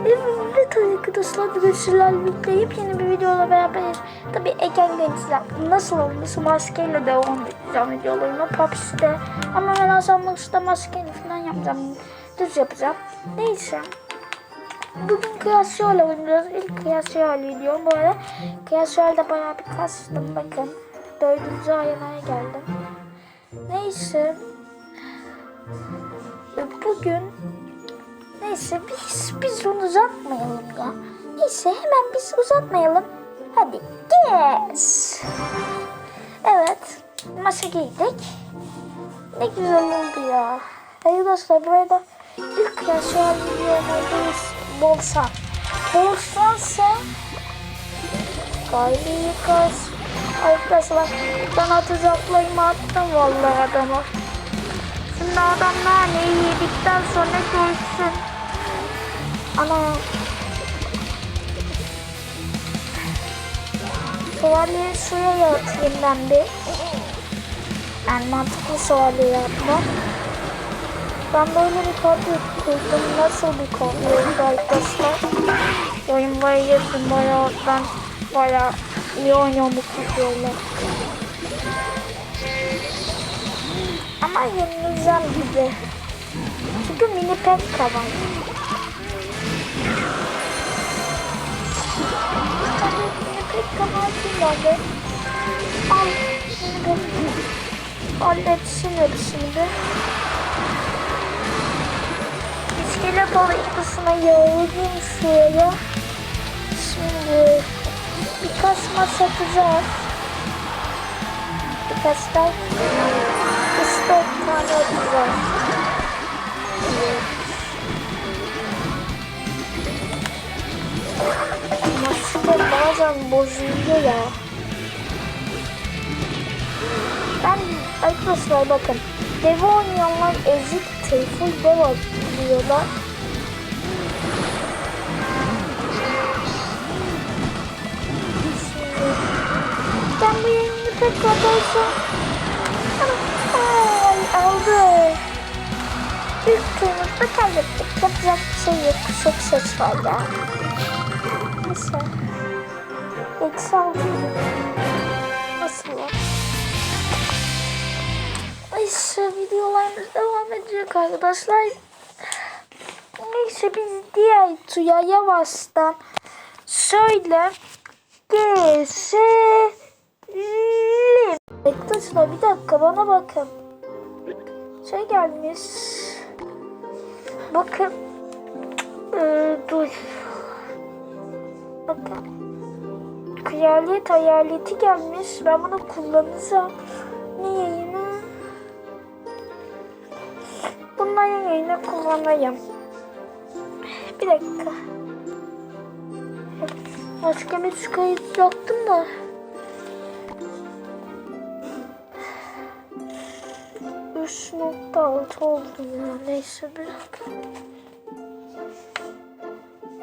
Evet arkadaşlar bugün sizlerle birlikte yepyeni bir videoyla beraberiz. Tabi Egen Gençler nasıl olmuş maskeyle devam edeceğim videolarıma PUBG'de. Ama ben asanlıkta maskeyle falan yapacağım. Düz yapacağım. Neyse. Bugün kıyasıyla oynayacağız. İlk kıyasıyla diyorum. Bu arada kıyasıyla bayağı bir kastım. Bakın. Dördüncü ayına geldim. Neyse. Bugün Neyse biz, biz onu uzatmayalım ya. Neyse hemen biz uzatmayalım. Hadi geç. Evet. Masa giydik. Ne güzel oldu ya. Arkadaşlar bu arada ilk ya şu an videomuz Bolsan. Bolsansa Kaylı yıkaz. Arkadaşlar ben atız atlayımı attım vallahi adama. Şimdi adam naneyi yedikten sonra görsün. Ana. Şövalyeyi suya yatayım ben bir. Yani mantıklı şövalye yapma. Ben böyle bir kadro kurdum. Nasıl bir oldu arkadaşlar? Oyun bayağı yazın bayağı ben bayağı iyi oynuyorum bu kadroyla. Ama yenileceğim gibi. Çünkü mini pekka var. Şimdi. Al. Halletsin hepsini. İskelet balıklısına yağladım şuraya. Şimdi birkaç maç atacağız. Birkaç da üç dört tane atacağız. Maçta bazen bozuluyor ya. Ben arkadaşlar bakın. Dev oynayanlar ezik telefon dev diyorlar. Ben bu yayını pek kapatsam. Ay aldı. İlk turumuzda kaybettik. Yapacak bir şey yok. Çok var ya. Neyse. Eksi altı. Nasıl var? Neyse videolarımız devam edecek arkadaşlar. Neyse biz diğer tuya yavaştan şöyle geçelim. Arkadaşlar bir dakika bana bakın. Şey gelmiş. Bakın. Ee, dur. Bakın. Kraliyet hayaleti gelmiş. Ben bunu kullanacağım. Ne yayını? Bunların yayını kullanayım. Bir dakika. Başka bir kayıt yaptım da. Üç nokta altı oldu ya. Neyse bir dakika.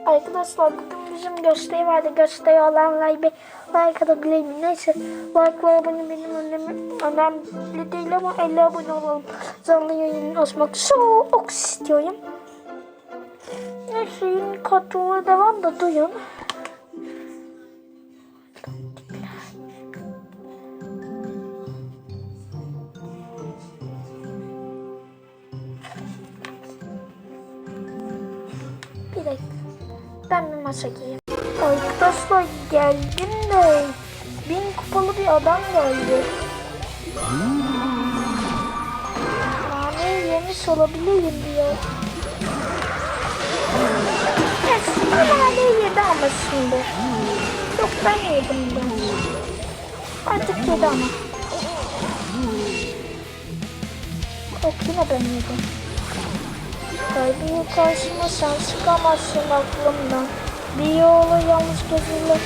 Arkadaşlar bugün bizim gösteri vardı. Gösteri olanlar bir like atabilir mi? Neyse like ve abone benim önemi önemli değil ama 50 abone olalım. Canlı yayın açmak çok istiyorum. Neyse yeni katılmaya devam da duyun. Maça gireyim. Arkadaşlar geldim de bin kupalı bir adam geldi. Naneyi yemiş olabilirim diyor. Aslında naneyi yedi ama şimdi. Yok ben yedim ben. Artık yedi ama. Yok yine ben yedim. Kalbine karşıma sen çıkamazsın aklımdan. Bir yolu yalnız gözüyle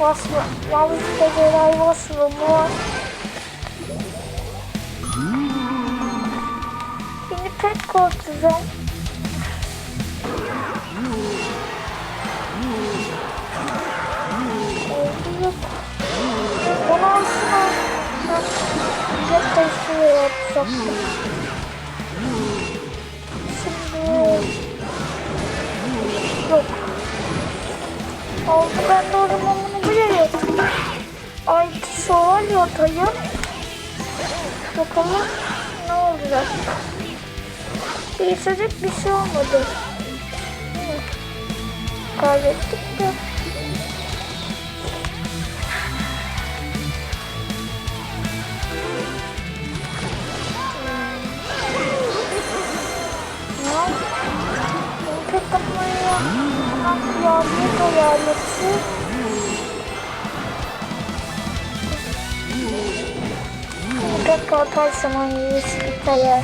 Vasfı, yalnız geceler vasfımı var. Beni pek korkacağım. Yok. Bunu aslında bir taşıya yapacaktım. Oldu. Ben de o zaman bunu buraya yatırdım. Ay soğan yatayım. Bakalım ne olacak. Değişecek bir şey olmadı. Kaybettik de. Ya, pek kapmaya kıyafet hangisi bir kere.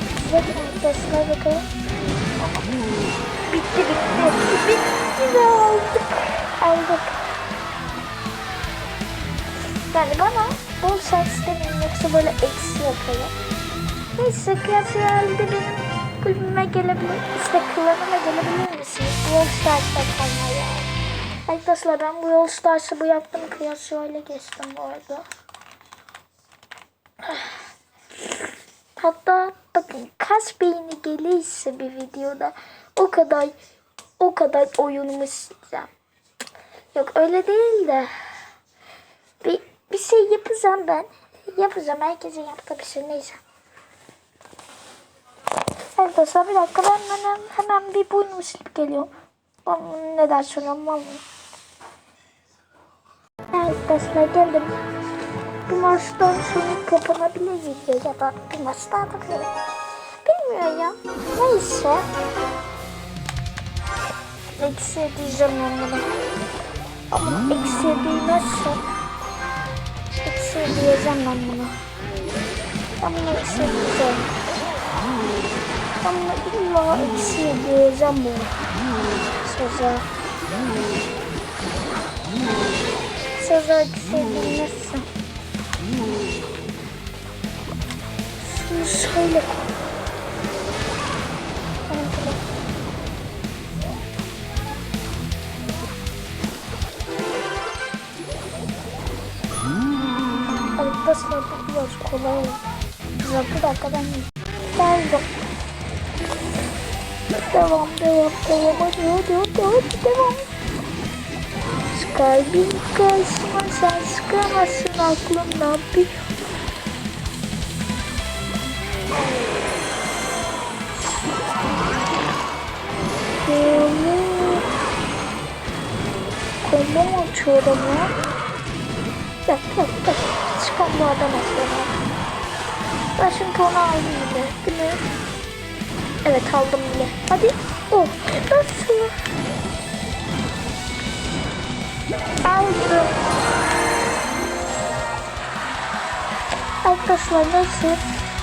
Bitecek mi? Arkadaşlar bakalım. Bitti bitti. Bitti de aldık. Aldık. Yani bana bol şans demeyin yoksa böyle eksi yapalım. Neyse kıyas geldi benim kulübüme gelebilir, işte klanıma gelebilir Bu Yol Stars'ta ya. Arkadaşlar ben Yol Stars'ı bu yaptım kıyas öyle geçtim bu arada. Hatta bakın kaç beğeni gelirse bir videoda o kadar o kadar oyunumu sileceğim. Yok öyle değil de bir, bir şey yapacağım ben. Yapacağım herkesin yaptığı bir şey neyse. Arkadaşlar bir dakika ben hemen, hemen bir boynumu silip geliyorum. Ben neden söylüyorum vallahi. Arkadaşlar geldim. Bu maçtan sonra kapanabilir ya da bir maç daha da böyle. Bilmiyorum ya. Neyse. Eksi diyeceğim ben bunu. Ama eksi duymazsa eksi diyeceğim ben bunu. Ben bunu eksi diyeceğim. Ben bunu illa eksi diyeceğim bunu. Söze. Söze eksi dinlersin. Şunu şöyle koy. Arkadaşlar bu biraz kolay oldu. Güzel bir dakika ben geldim. Devam devam devam hadi hadi hadi hadi devam. Kalbim karşıma sen sıkamazsın aklımdan bir Kombo açıyorum ya. Bak bak bak. Çıkan bu adam aslında. Ben şimdi onu aldım bile. Değil mi? Evet aldım bile. Hadi. Oh. Nasıl? Aldım. Arkadaşlar nasıl?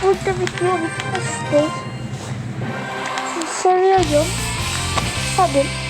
Burada video bitmiştir. Sizi seviyorum. Hadi.